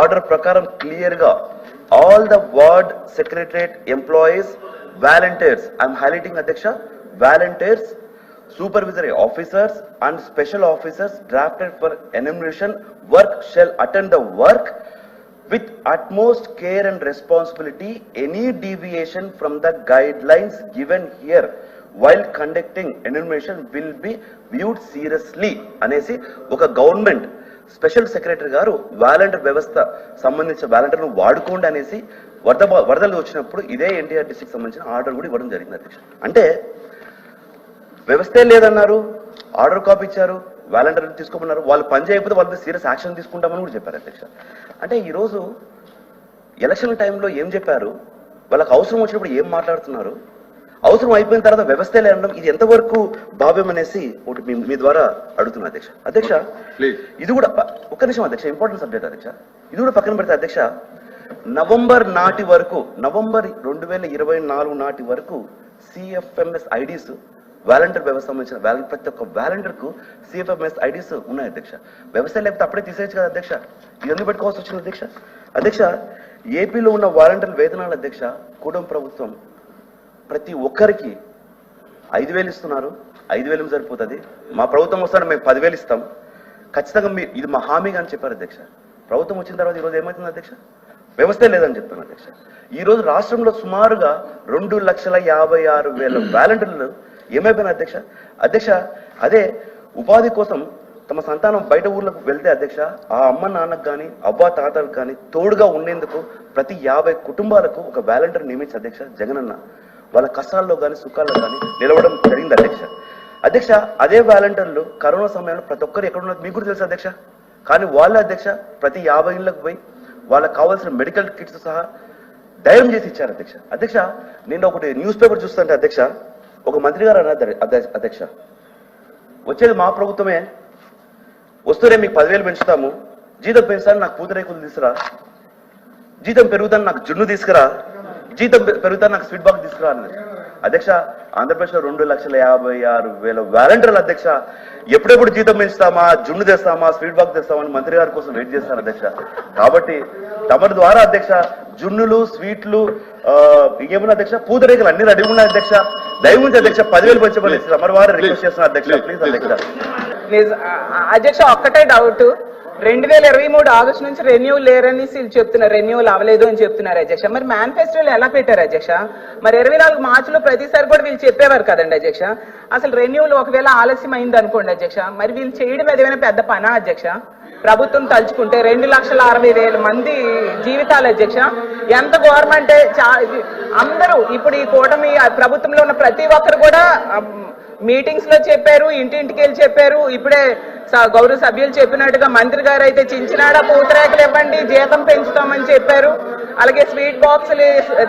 Order ప్రకారం క్లియర్గా all the ward secretariat employees volunteers I'm highlighting అధ్యక్ష volunteers supervisory officers and special officers drafted for enumeration work shall attend the work with utmost care and responsibility any deviation from the guidelines given here while conducting enumeration will be viewed seriously అనేసి ఒక government special secretary గారు volunteer వ్యవస్థ సంబంధించిన వాలంటీర్ను వాడుకోండి అనేసి వరద వరదలు వచ్చినప్పుడు ఇదే ఎన్టీఆర్ డిస్ట్రిక్ట్ సంబంధించిన ఆర్డర్ కూడా ఇవ్వడం జరిగింది అధ్యక్ష. అంటే వ్యవస్థే లేదన్నారు? ఆర్డర్ కాపీ ఇచ్చారు వాలంటీర్ తీసుకోమన్నారు వాళ్ళు పని చేయకపోతే వాళ్ళ సీరియస్ యాక్షన్ తీసుకుంటామని కూడా చెప్పారు అధ్యక్ష. అంటే ఈరోజు ఎలక్షన్ టైంలో ఏం చెప్పారు? వాళ్ళకి అవసరం వచ్చినప్పుడు ఏం మాట్లాడుతున్నారు? అవసరం అయిపోయిన తర్వాత వ్యవస్థే లేదనడం ఇది ఎంతవరకు భావ్యం అనేసి ఒకటి మీ- మీ ద్వారా అడుగుతున్నా అధ్యక్ష. అధ్యక్ష. ఇది కూడా ఒక్క నిమిషం అధ్యక్ష ఇంపార్టెంట్ సబ్జెక్ట్ అధ్యక్ష. ఇది కూడా పక్కన పెడితే అధ్యక్ష నవంబర్ నాటి వరకు నవంబర్ రెండు వేల ఇరవై నాలుగు నాటి వరకు సిఎఫ్ఎంఎస్ ఐడీస్ వాలంటీర్ వ్యవస్థ సంబంధించిన వాలంటీర్ ప్రతి ఒక్క వాలంటీర్కు సిఎఫ్ఎంఎస్ ఐడీస్ ఉన్నాయి అధ్యక్ష. వ్యవస్థ లేకపోతే అప్పుడే తీసేయచ్చు కదా అధ్యక్ష. ఇది ఎందుకు పెట్టుకోవాల్సి వచ్చింది అధ్యక్ష? అధ్యక్ష ఏపీలో ఉన్న వాలంటీర్ వేతనాల అధ్యక్ష కూడం ప్రభుత్వం ప్రతి ఒక్కరికి ఐదు వేలు ఇస్తున్నారు. ఐదు వేలు సరిపోతుంది. మా ప్రభుత్వం వస్తాను మేము పదివేలు ఇస్తాం. ఖచ్చితంగా మీ ఇది మా హామీగా అని చెప్పారు అధ్యక్ష. ప్రభుత్వం వచ్చిన తర్వాత ఈరోజు ఏమవుతుంది అధ్యక్ష? వ్యవస్థ లేదని చెప్తాను అధ్యక్ష. ఈ రోజు రాష్ట్రంలో సుమారుగా రెండు లక్షల యాభై ఆరు వేల వ్యాలంటీర్లు ఏమైపోయిన అధ్యక్ష? అధ్యక్ష అదే ఉపాధి కోసం తమ సంతానం బయట ఊర్లకు వెళ్తే అధ్యక్ష ఆ అమ్మ నాన్నకు కానీ అవ్వ తాతలకు కానీ తోడుగా ఉండేందుకు ప్రతి యాభై కుటుంబాలకు ఒక వ్యాలంటీర్ నియమించి అధ్యక్ష జగనన్న. వాళ్ళ కష్టాల్లో కానీ సుఖాల్లో కానీ నిలవడం జరిగింది అధ్యక్ష. అధ్యక్ష అదే వాలంటీర్లు కరోనా సమయంలో ప్రతి ఒక్కరు ఎక్కడ ఉన్నారు? మీకు తెలుసు అధ్యక్ష? కానీ వాళ్ళ అధ్యక్ష ప్రతి యాభై ఇళ్ళకు పోయి వాళ్ళకి కావాల్సిన మెడికల్ కిట్స్ సహా ధైర్యం చేసి ఇచ్చారు అధ్యక్ష. అధ్యక్ష నేను ఒకటి న్యూస్ పేపర్ చూస్తుంటే అధ్యక్ష ఒక మంత్రి గారు అన్నారు అధ్యక్ష వచ్చేది మా ప్రభుత్వమే. వస్తూనే మీకు పదివేలు పెంచుతాము. జీతం పెంచుతాను నాకు పూతరేకులు తీసుకురా. జీతం పెరుగుతాను నాకు జున్ను తీసుకురా. జీతం పె- పెరుగుతాను నాకు స్వీట్ బాక్స్ తీసుకురా అన్నది. అధ్యక్ష ఆంధ్రప్రదేశ్లో రెండు లక్షల యాభై ఆరు వేల వాలంటీర్లు అధ్యక్ష. ఎప్పుడెప్పుడు జీతం పెంచుతామా జున్ను తెస్తామా స్వీట్ బాక్స్ తెస్తామా అని మంత్రి గారి కోసం వెయిట్ చేస్తారు అధ్యక్ష. కాబట్టి తమరి ద్వారా అధ్యక్ష జున్నులు స్వీట్లు ఇంకేమన్నా అధ్యక్ష పూతరేకులు అన్ని రెడీ ఉన్నాయి అధ్యక్ష. దయ ఉంచి అధ్యక్ష పదివేలు పెంచమని తమరి వారు రిక్వెస్ట్ చేస్తున్నారు అధ్యక్ష. ప్లీజ్ అధ్యక్ష. ఆ- అధ్యక్ష ఒక్కటే డౌట్ రెండు వేల ఇరవై మూడు ఆగస్టు నుంచి రెన్యూ లేరని వీళ్ళు చెప్తున్నారు రెన్యూల్ అవ్వలేదు అని చెప్తున్నారు అధ్యక్ష మరి మేనిఫెస్టోలు ఎలా పెట్టారు అధ్యక్ష మరి ఇరవై నాలుగు మార్చిలో ప్రతిసారి కూడా వీళ్ళు చెప్పేవారు కదండి అధ్యక్ష అసలు రెన్యూల్ ఒకవేళ ఆలస్యం అయింది అనుకోండి అధ్యక్ష మరి వీళ్ళు చేయడం ఏదైనా పెద్ద పనా అధ్యక్ష ప్రభుత్వం తలుచుకుంటే రెండు లక్షల అరవై వేల మంది జీవితాలు అధ్యక్ష ఎంత గవర్నమెంట్ అందరూ ఇప్పుడు ఈ కూటమి ప్రభుత్వంలో ఉన్న ప్రతి ఒక్కరు కూడా మీటింగ్స్లో చెప్పారు ఇంటింటికి వెళ్ళి చెప్పారు. ఇప్పుడే స- గౌరవ సభ్యులు చెప్పినట్టుగా మంత్రి గారు అయితే చించినాడ పూతరేకలు ఇవ్వండి జీతం పెంచుతామని చెప్పారు. అలాగే స్వీట్ బాక్సులు